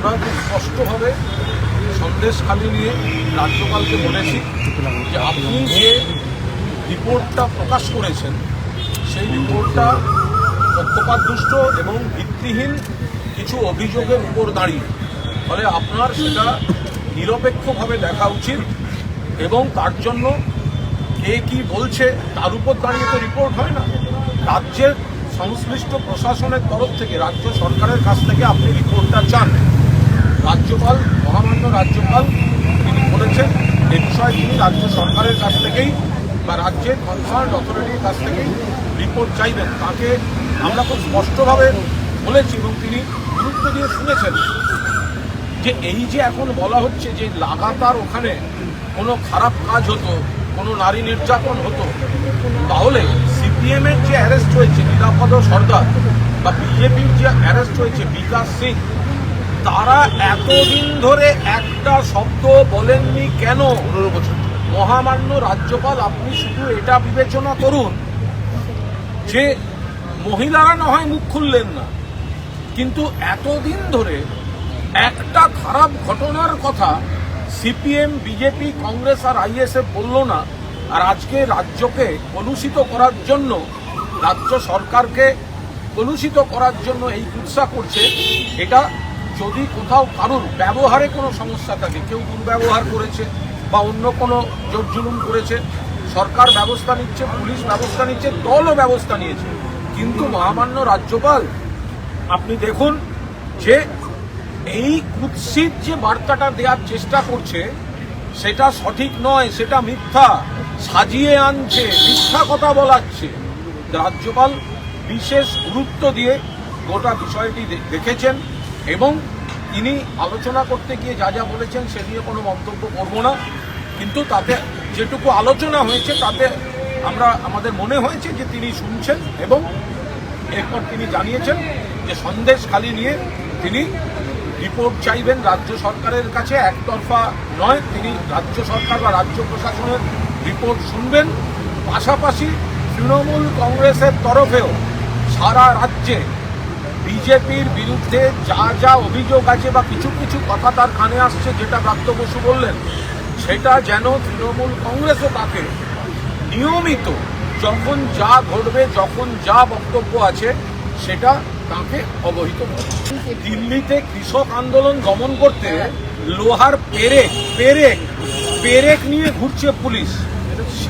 আমরা খুব স্পষ্টভাবে সন্দেশখালি নিয়ে রাজ্যপালকে বলেছি যে আপনি যে রিপোর্টটা প্রকাশ করেছেন, সেই রিপোর্টটা পক্ষপাতদুষ্ট এবং ভিত্তিহীন কিছু অভিযোগের উপর দাঁড়িয়ে। ফলে আপনার সেটা নিরপেক্ষভাবে দেখা উচিত এবং তার জন্য কে কি বলছে, তার উপর দাঁড়িয়ে তো রিপোর্ট হয় না। রাজ্যের সংশ্লিষ্ট প্রশাসনের তরফ থেকে, রাজ্য সরকারের কাছ থেকে আপনি রিপোর্টটা চান। রাজ্যপাল, মহামান্য রাজ্যপাল, তিনি বলেছেন, এ বিষয়ে তিনি রাজ্য সরকারের কাছ থেকেই বা রাজ্যের কনসার্ন অথরিটির কাছ থেকেই রিপোর্ট চাইবেন। তাকে আমরা খুব স্পষ্টভাবে বলেছি এবং তিনি গুরুত্ব দিয়ে শুনেছেন যে এই যে এখন বলা হচ্ছে যে লাগাতার ওখানে কোনো খারাপ কাজ হতো, কোনো নারী নির্যাতন হতো, তাহলে সিপিএমের যে অ্যারেস্ট হয়েছে, নিরাপদ সর্দার বা বিজেপির যে অ্যারেস্ট হয়েছে, বিকাশ সিং তারা এতদিন ধরে একটা শব্দ বলেননি কেন? পনেরো বছর মহামান্য রাজ্যপাল আপনি শুধু এটা বিবেচনা করুন যে মহিলারা না হয় মুখ খুললেন না। কিন্তু এতদিন ধরে একটা খারাপ ঘটনার কথা সিপিএম বিজেপি কংগ্রেস আর আইএসএফ বলল না আর আজকে রাজ্যকে কলুষিত করার জন্য রাজ্য সরকারকে কলুষিত করার জন্য এই কুৎসা করছে এটা যদি কোথাও কারুর ব্যবহারে কোনো সমস্যা থাকে, কেউ দুর্ব্যবহার করেছে বা অন্য কোনো জোর জুলুম করেছে, সরকার ব্যবস্থা নিচ্ছে, পুলিশ ব্যবস্থা নিচ্ছে, দলও ব্যবস্থা নিয়েছে, কিন্তু মহামান্য রাজ্যপাল, আপনি দেখুন যে এই কুৎসিত যে বার্তাটা দেওয়ার চেষ্টা করছে, সেটা সঠিক নয়, সেটা মিথ্যা, সাজিয়ে আনছে, মিথ্যা কথা বলাচ্ছে। রাজ্যপাল বিশেষ গুরুত্ব দিয়ে গোটা বিষয়টি দেখেছেন। এবং তিনি আলোচনা করতে গিয়ে যা যা বলেছেন সে নিয়ে কোনো মন্তব্য করব না। কিন্তু তাতে যেটুকু আলোচনা হয়েছে, তাতে আমরা, আমাদের মনে হয়েছে যে তিনি শুনছেন এবং এরপর তিনি জানিয়েছেন যে সন্দেশ খালি নিয়ে তিনি রিপোর্ট চাইবেন রাজ্য সরকারের কাছে। একতরফা নয়, তিনি রাজ্য সরকার বা রাজ্য প্রশাসনের রিপোর্ট শুনবেন। পাশাপাশি তৃণমূল কংগ্রেসের তরফেও সারা রাজ্যে বিজেপির বিরুদ্ধে যা যা অভিযোগ আছে বা কিছু কিছু কথা তার কানে আসছে, যেটা প্রাপ্ত বসু বললেন, সেটা যেন তৃণমূল কংগ্রেসও তাকে নিয়মিত যখন যা ঘটবে, যখন যা বক্তব্য আছে, সেটা তাকে অবহিত। দিল্লিতে কৃষক আন্দোলন দমন করতে লোহার পেরেক পেরেক পেরেক নিয়ে ঘুরছে পুলিশ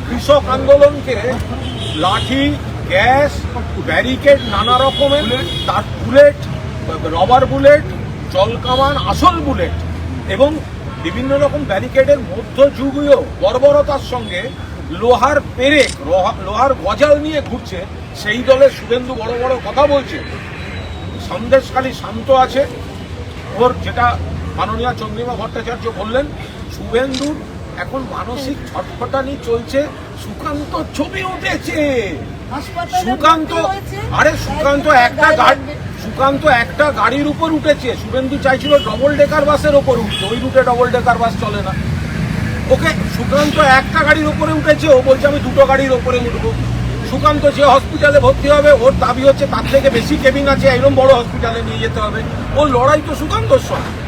কৃষক আন্দোলনকে লাঠি গ্যাস ব্যারিকেড নানা রকমের তার বুলেট রবার বুলেট জলকামান আসল বুলেট এবং বিভিন্ন রকম ব্যারিকেডের মধ্যযুগীয় বর্বরতার সঙ্গে লোহার পেরেক লোহার গজাল নিয়ে ঘুরছে। সেই দলে শুভেন্দু বড় বড় কথা বলছে। সন্দেশখালী শান্ত আছে। ওর যেটা মাননীয় চন্দ্রিমা ভট্টাচার্য বললেন শুভেন্দুর এখন মানসিক ছটফটানি চলছে সুকান্ত ছবি উঠেছে। সুকান্ত আরে সুকান্ত একটা গাড়ি সুকান্ত একটা গাড়ির উপর উঠেছে। শুভেন্দু চাইছিল ডবল ডেকার বাসের ওপর উঠতে। ওই রুটে ডবল ডেকার বাস চলে না। ওকে সুকান্ত একটা গাড়ির উপরে উঠেছে। ও বলছে আমি দুটো গাড়ির ওপরে উঠবো। সুকান্ত যে হসপিটালে ভর্তি হবে ওর দাবি হচ্ছে তার থেকে বেশি কেবিন আছে। এরকম বড় হসপিটালে নিয়ে যেতে হবে। ওর লড়াই তো সুকান্তর সঙ্গে।